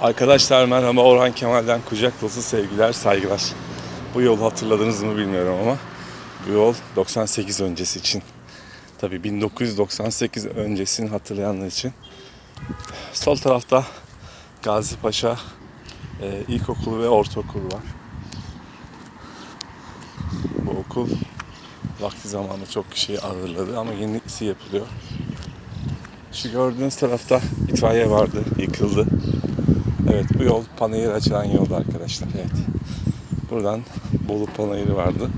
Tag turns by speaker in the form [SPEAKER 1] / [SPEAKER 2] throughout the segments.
[SPEAKER 1] Arkadaşlar merhaba Orhan Kemal'den kucak dolusu sevgiler, saygılar. Bu yolu hatırladınız mı bilmiyorum ama bu yol 98 öncesi için. Tabii 1998 öncesini hatırlayanlar için. Sol tarafta Gazi Paşa e, İlkokulu ve Ortaokulu var. Bu okul vakti zamanında çok kişiyi ağırladı ama yenisi yapılıyor. Şu gördüğünüz tarafta itfaiye vardı, yıkıldı. Evet bu yol Panayır açılan yoldu arkadaşlar. Evet. Buradan Bolu Panayırı vardı.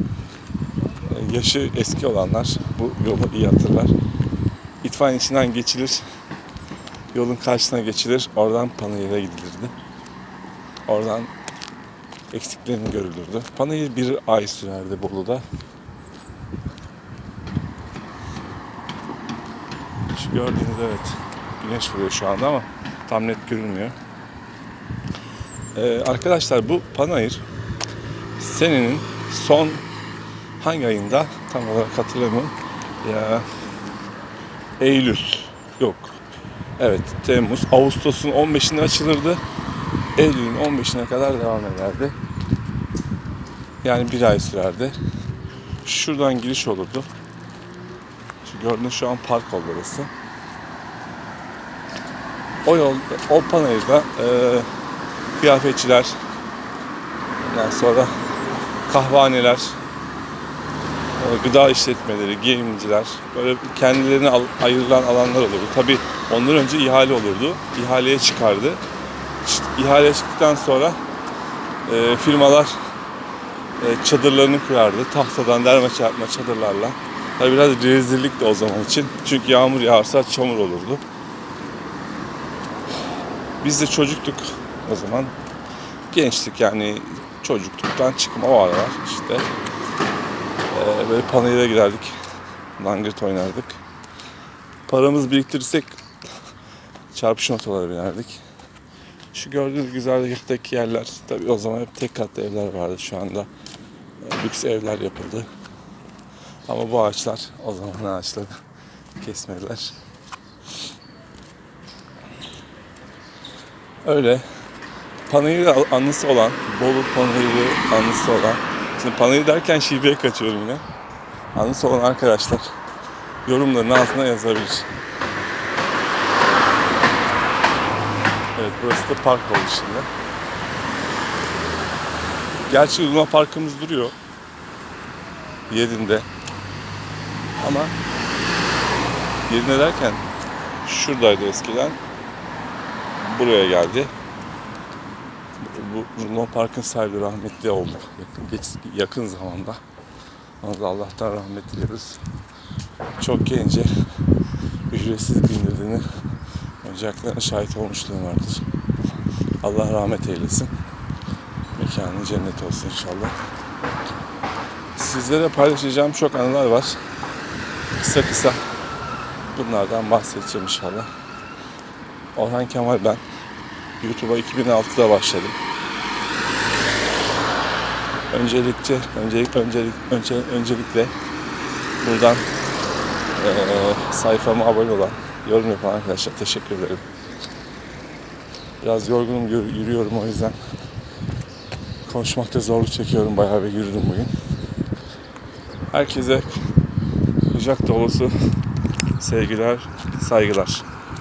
[SPEAKER 1] Ee, Yaşı eski olanlar bu yolu iyi hatırlar. İçinden geçilir. Yolun karşısına geçilir. Oradan Panayır'a gidilirdi. Oradan eksiklerin görülürdü. Panayır bir ay sürerdi Bolu'da. Şu gördüğünüz evet güneş vuruyor şu anda ama tam net görünmüyor. Ee, arkadaşlar bu panayır senenin son hangi ayında tam olarak hatırlamıyorum. Ya Eylül yok. Evet Temmuz. Ağustos'un 15'inde açılırdı. Eylül'ün 15'ine kadar devam ederdi. Yani bir ay sürerdi. Şuradan giriş olurdu. Şu gördüğünüz şu an park oldu orası. O yol, o panayırda e, kıyafetçiler, ondan sonra kahvaneler, e, gıda işletmeleri, giyimciler, böyle kendilerine ayrılan alanlar olurdu. Tabi ondan önce ihale olurdu. İhaleye çıkardı. İşte ihaleye çıktıktan sonra e, firmalar e, çadırlarını kurardı. Tahtadan derme çarpma çadırlarla. Tabi biraz rezillik de o zaman için. Çünkü yağmur yağarsa çamur olurdu. Biz de çocuktuk o zaman. Gençlik yani çocukluktan çıkma o aralar işte. Ee, böyle panayıra giderdik. Langırt oynardık. Paramız biriktirirsek çarpışma otolara binerdik. Şu gördüğünüz güzergahtaki yerler tabii o zaman hep tek katlı evler vardı şu anda. e, Lüks evler yapıldı. Ama bu ağaçlar o zaman ağaçları kesmediler. Öyle Panayır anısı olan, Bolu Panayırı anısı olan, şimdi Panayır derken şiveye kaçıyorum yine. Anısı olan arkadaşlar yorumların altına yazabilir. Evet burası da park oldu şimdi. Gerçi Luna Parkımız duruyor. Yerinde. Ama yerinde derken şuradaydı eskiden. Buraya geldi bu Luna Park'ın sahibi rahmetli oldu yakın, yakın zamanda. Ona Allah'tan rahmet diliyoruz. Çok gence ücretsiz bindirdiğini ocaklarına şahit olmuşluğum vardır. Allah rahmet eylesin. Mekanı cennet olsun inşallah. Sizlere paylaşacağım çok anılar var. Kısa kısa bunlardan bahsedeceğim inşallah. Orhan Kemal ben. YouTube'a 2006'da başladım. Öncelikle, öncelik, öncelik, önce, öncelikle buradan eee sayfama abone olan, yorum yapan arkadaşlar teşekkür ederim. Biraz yorgunum, yürü- yürüyorum o yüzden. Konuşmakta zorluk çekiyorum, bayağı bir yürüdüm bugün. Herkese kucak dolusu sevgiler, saygılar.